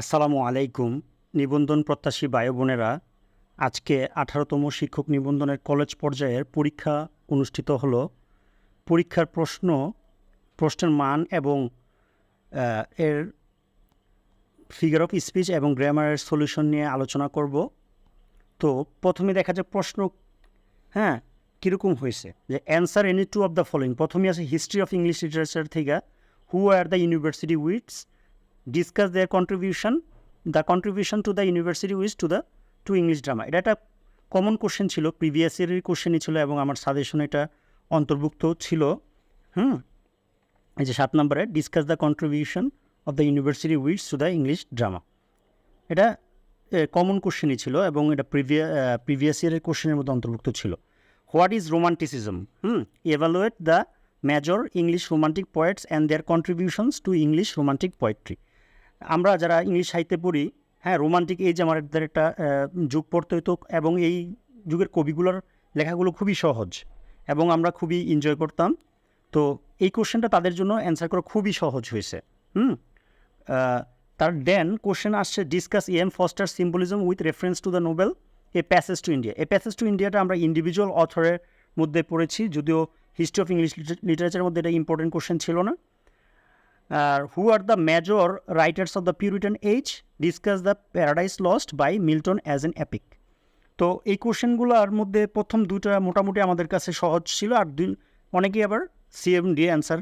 আসসালামু আলাইকুম, নিবন্ধন প্রত্যাশী ভাই বোনেরা। আজকে আঠারোতম শিক্ষক নিবন্ধনের কলেজ পর্যায়ের পরীক্ষা অনুষ্ঠিত হলো। পরীক্ষার প্রশ্ন, প্রশ্নের মান এবং এর ফিগার অফ স্পিচ এবং গ্রামারের সলিউশন নিয়ে আলোচনা করব। তো প্রথমে দেখা যায় প্রশ্ন হ্যাঁ কীরকম হয়েছে? যে answer any two of the following প্রথমে আছে হিস্ট্রি অফ ইংলিশ লিটারেচার থেকে who are the university wits discuss their contribution the contribution to the university wits to the to English drama এটা একটা কমন কোশ্চেন ছিল previous ইয়ারের কোশ্চেনই ছিল এবং আমার সাজেশন এটা অন্তর্ভুক্ত ছিল। হুম? এই যে সাত নম্বরে discuss the contribution of the university wits to the English drama এটা কমন কোশ্চেনই ছিল এবং এটা প্রিভিয়া প্রিভিয়াস ইয়ারের কোশ্চেনের মধ্যে অন্তর্ভুক্ত ছিল। What is romanticism hmm? Evaluate the major English romantic poets and their contributions to English romantic poetry আমরা যারা ইংলিশ সাহিত্যে পড়ি হ্যাঁ রোমান্টিক এজ আমাদের একটা যুগ পড়তে হতো এবং এই যুগের কবিগুলোর লেখাগুলো খুবই সহজ এবং আমরা খুবই এনজয় করতাম। তো এই কোশ্চেনটা তাদের জন্য অ্যান্সার করা খুবই সহজ হয়েছে, হুম? তার দেন কোশ্চেন আসছে discuss M Forster symbolism with reference to the novel a passage to India a passage to ইন্ডিয়াটা আমরা ইন্ডিভিজুয়াল অথরের মধ্যে পড়েছি, যদিও হিস্ট্রি অফ ইংলিশ লিটারেচারের মধ্যে এটা ইম্পর্টেন্ট কোশ্চেন ছিল না। Who are the major writers of the Puritan age discuss the Paradise Lost by Milton as an epic তো এই কোশ্চেনগুলোর মধ্যে প্রথম দুটা মোটামুটি আমাদের কাছে সহজ ছিল, আর দুই, অনেকেই আবার সিএম ডি অ্যান্সার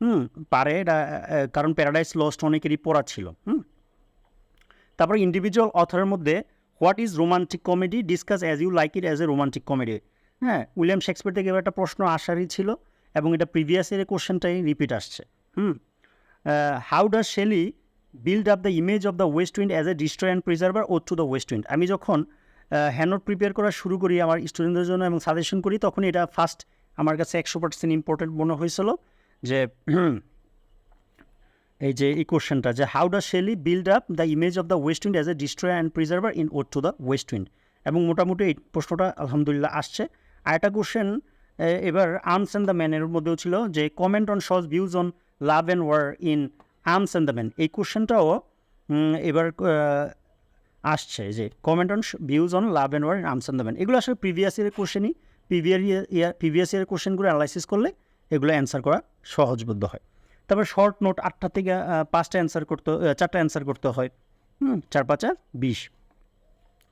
হুম, পারে। এটা কারণ প্যারাডাইস লস্ট অনেকেরই পড়া ছিল, হুম। তারপর ইন্ডিভিজুয়াল অথরের মধ্যে what is romantic comedy discuss as you like it as a romantic comedy হ্যাঁ উইলিয়াম শেক্সপিয়ার থেকে একটা প্রশ্ন আসারই ছিল, এবং এটা প্রিভিয়াস ইয়ারের কোশ্চেনটাই রিপিট আসছে, হুম। How does Shelley build up the image of the west wind as a destroy and preserver ode to the west wind আমি যখন হ্যানোট প্রিপেয়ার করা শুরু করি আমার স্টুডেন্টদের জন্য এবং সাজেশন করি তখন এটা ফার্স্ট আমার কাছে একশো পার্সেন্ট ইম্পর্টেন্ট মনে হয়েছিল যে, এই যে এই কোশ্চেনটা যে how does Shelley build up the image of the west wind as a destroy and preserver in ode to the west wind এবং মোটামুটি এই প্রশ্নটা আলহামদুলিল্লাহ আসছে। আর একটা কোশ্চেন এবার আর্মস অ্যান্ড দ্য ম্যানের মধ্যেও ছিল যে comment on Shaw's views on love and war in arms and the man এই কোশ্চেনটাও এবার আসছে যে comment on views on love and war arms and the man এগুলো আসলে প্রিভিয়াস ইয়ারের কোশ্চেনই। প্রিভিয়ার ইয়ার প্রিভিয়াস ইয়ারের কোশ্চেনগুলো অ্যানালাইসিস করলে এগুলো অ্যান্সার করা সহজবোধ্য হয়। তারপর শর্ট নোট আটটা থেকে পাঁচটা অ্যান্সার করতে চারটা অ্যান্সার করতে হয়। হুম, চার, পাঁচা বিশ।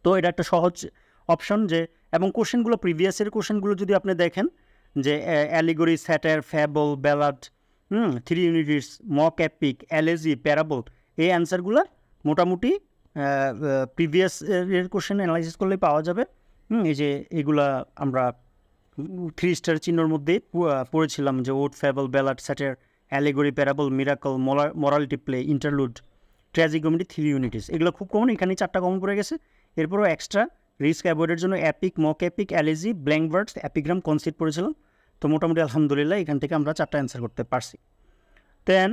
তো এটা একটা সহজ অপশন যে, এবং কোশ্চেনগুলো প্রিভিয়াস প্রিভিয়াসের কোশ্চেনগুলো যদি আপনি দেখেন যে allegory satire fable ballad hmm three unities mock epic elegy parable এই অ্যান্সারগুলো মোটামুটি প্রিভিয়াস এর কোশ্চেন অ্যানালাইসিস করলে পাওয়া যাবে। হুম এই যে এগুলা আমরা থ্রি স্টার চিহ্নর আহ, পড়েছিলাম যে ode fable ballad satire allegory parable miracle morality play interlude tragicomedy three unities এগুলো খুব কমন এখানে চারটা কমন পড়ে গেছে। এরপরও এক্সট্রা রিস্ক অ্যাভয়েডের জন্য epic mock epic elegy blank verse epigram conceit পড়েছিলাম। তো মোটামুটি আলহামদুলিল্লাহ এখান থেকে আমরা চারটা অ্যান্সার করতে পারছি। দেন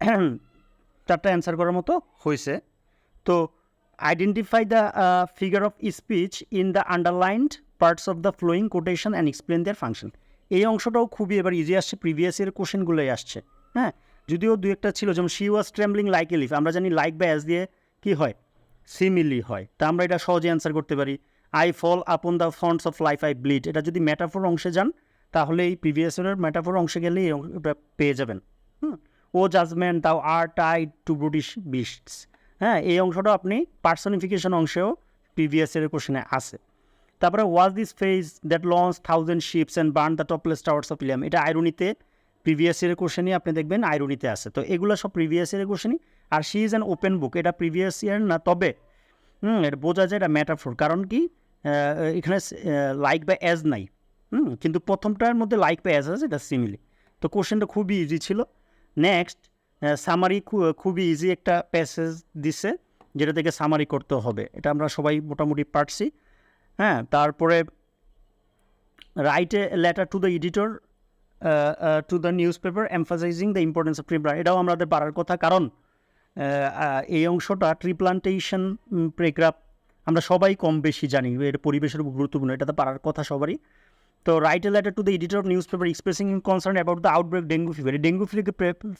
চারটা অ্যান্সার করার মতো হয়েছে তো identify the figure of speech in the underlined parts of the following quotation and explain their function এই অংশটাও খুবই এবার ইজি আসছে প্রিভিয়াস ইয়ার কোশ্চেনগুলোই আসছে। হ্যাঁ যদিও দু একটা ছিল, যেমন she was trembling like a leaf আমরা জানি লাইক বা অ্যাজ দিয়ে কী হয়? সিমিলি হয়। তা আমরা এটা সহজে অ্যান্সার করতে পারি। আই ফল আপন দ্য ফন্টস অফ লাইফ আই ব্লিড এটা যদি ম্যাটাফোর অংশে যান তাহলে এই প্রিভিয়াস ইয়ারের ম্যাটাফোর অংশে ওটা পেয়ে যাবেন। হুম? O judgement thou art tide to brutish beasts হ্যাঁ এই অংশটা আপনি পার্সনিফিকেশন অংশেও প্রিভিয়াস ইয়ারের কোশ্চেনে আছে। তারপরে was this face that launch thousand ships and burn the topless towers of Ilium এটা আইরনিতে প্রিভিয়াস ইয়ারের কোশ্চেনই আপনি দেখবেন আইরনিতে আছে। তো এগুলো সব প্রিভিয়াস ইয়ারের কোশ্চেনই আর she is an open book এটা প্রিভিয়াস ইয়ার না, তবে, হুম, এটা বোঝা যায় এটা ম্যাটাফোর কারণ কি? এখানে লাইক বা অ্যাজ নাই। হুম, কিন্তু প্রথমটার মধ্যে লাইক অ্যাজ আছে এটা সিমিলি তো কোশ্চেনটা খুবই ইজি ছিল। নেক্সট সামারি খুবই ইজি একটা প্যাসেজ দিছে, যেটা থেকে সামারি করতে হবে। এটা আমরা সবাই মোটামুটি পারছি। হ্যাঁ তারপরে write a letter to the editor to the newspaper emphasising the importance of tree এটাও আমাদের পারার কথা, কারণ এই অংশটা ট্রি প্লান্টেশন প্রেগ্রাফ আমরা সবাই কম বেশি জানি, এর পরিবেশের উপর গুরুত্বপূর্ণ এটা তো পারার কথা সবারই। তো write a letter to the editor of newspaper expressing concern about the outbreak dengue fever এই dengue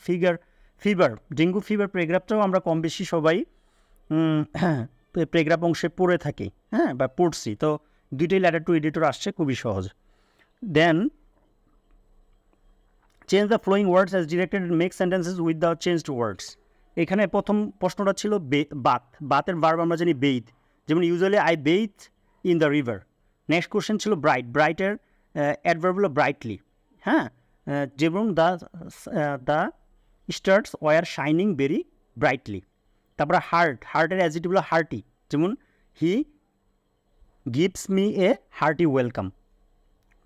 figure figure dengue fever প্রেগ্রাফটাও আমরা কম বেশি সবাই প্রেগ্রাপ অংশে পড়ে থাকি হ্যাঁ বা পড়ছি। তো দুইটাই ল্যাটার টু এডিটর আসছে খুবই সহজ। Then change the following words as directed make sentences with the changed words এখানে প্রথম প্রশ্নটা ছিল বে বাত। বাতের ভার্ব আমরা জানি বেইথ যেমন usually I bathe in the river next question ছিল ব্রাইট ব্রাইটের অ্যাডভার্ব হলো ব্রাইটলি হ্যাঁ? যেমন the the stars are shining very brightly তারপরে হার্ট হার্টের অ্যাজিটিভ হলো হার্টি যেমন he gives me a hearty welcome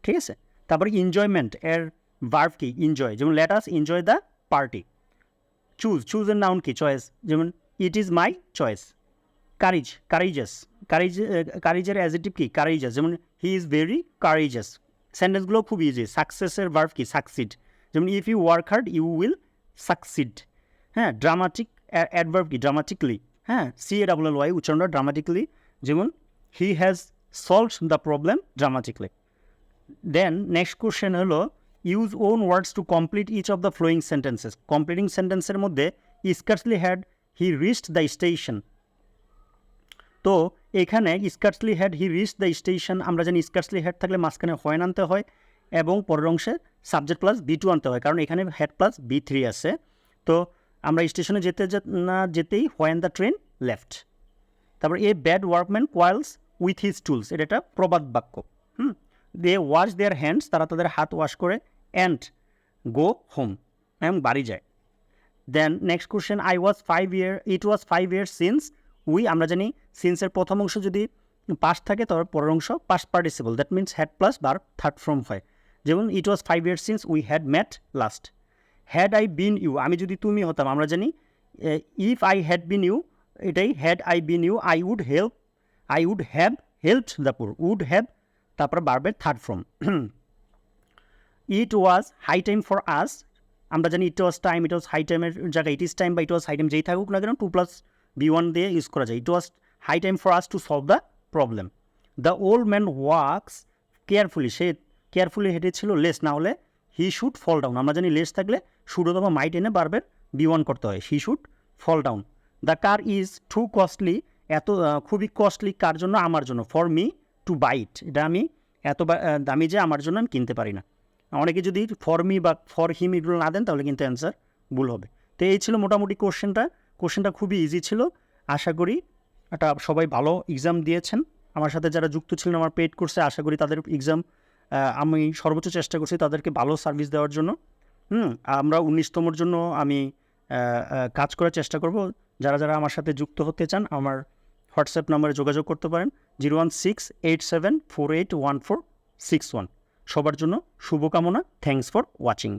ঠিক আছে? তারপরে এনজয়মেন্ট এর ভার্ভ কি? এনজয় যেমন let us enjoy the party choose চুজের noun কি? চয়েস যেমন it is my choice courage courageous courage কারিজের adjective কি? কারিজাস যেমন হি ইজ ভেরি কারিজাস সেন্টেন্সগুলো খুব ইজি সাকসেসের ভার্ভ কি? সাকসিড যেমন if you work hard you will succeed হ্যাঁ ড্রামাটিক অ্যাডভার্ব কি? ড্রামাটিকলি হ্যাঁ সি এ ডাবল ওয়াই উচ্চারণটা ড্রামাটিকলি যেমন he has solve the problem dramatically then next question হলো use own words to complete each of the following sentences completing সেন্টেন্সের মধ্যে scarcely had he reached the station তো এখানে scarcely had, he reach the station. আমরা জানি scarcely head থাকলে মাঝখানে হয়েন আনতে হয় এবং পরের অংশে সাবজেক্ট প্লাস বি টু আনতে হয়, কারণ এখানে হেড প্লাস বি থ্রি আছে। তো আমরা স্টেশনে যেতে না যেতেই হোয়েন দ্য ট্রেন লেফট। তারপর a bad workman quarrels with his tools, এটা একটা প্রবাদ বাক্য। হুম? দে ওয়াশ দেয়ার হ্যান্ডস, তারা তাদের হাত ওয়াশ করে অ্যান্ড গো হোম, এবং বাড়ি যায়। Then next question, I was five year, it was five year since we, আমরা জানি সিন্সের প্রথম অংশ যদি পাস্ট থাকে তবে পরের অংশ past participle that means had plus bar third form হয়। যেমন it was five year since we had met last had I been you আমি যদি তুমি হতাম, আমরা জানি if I had been you এটাই had I been you I would help I would have helped the poor would have তারপর বারবের third form it was high time for us আমরা জানি ইট was time it was high টাইমের জায়গায় it is time বা ইট was high time যেই থাকুক না কেন টু প্লাস বি ওয়ান দিয়ে ইউজ করা যায়। It was high time for us to solve the problem the old man walks carefully say carefully হেঁটেছিল লেস না হলে হি শুড ফল ডাউন আমরা জানি লেস থাকলে শুড অথবা মাইট এনে বারবার বি ওয়ান করতে হয়। He should fall down the car is too costly এত খুবই কস্টলি কার জন্য আমার জন্য ফর মি টু বাইট এটা আমি এত দামি যে আমার জন্য আমি কিনতে পারি না। অনেকে যদি ফর মি বা ফর হিম এগুলো না দেন, তাহলে কিন্তু অ্যান্সার ভুল হবে। তো এই ছিল মোটামুটি কোশ্চেনটা কোশ্চেনটা খুবই ইজি ছিল। আশা করি এটা সবাই ভালো এক্সাম দিয়েছেন। আমার সাথে যারা যুক্ত ছিলেন, আমার পেড কোর্সে আশা করি তাদের এক্সাম আমি সর্বোচ্চ চেষ্টা করছি তাদেরকে ভালো সার্ভিস দেওয়ার জন্য। হুম, আমরা উনিশতমর জন্য আমি কাজ করার চেষ্টা করব। যারা যারা আমার সাথে যুক্ত হতে চান, আমার হোয়াটসঅ্যাপ নম্বরে যোগাযোগ করতে পারেন। Zero one six eight seven four eight one four six one সবার জন্য শুভকামনা। Thanks for watching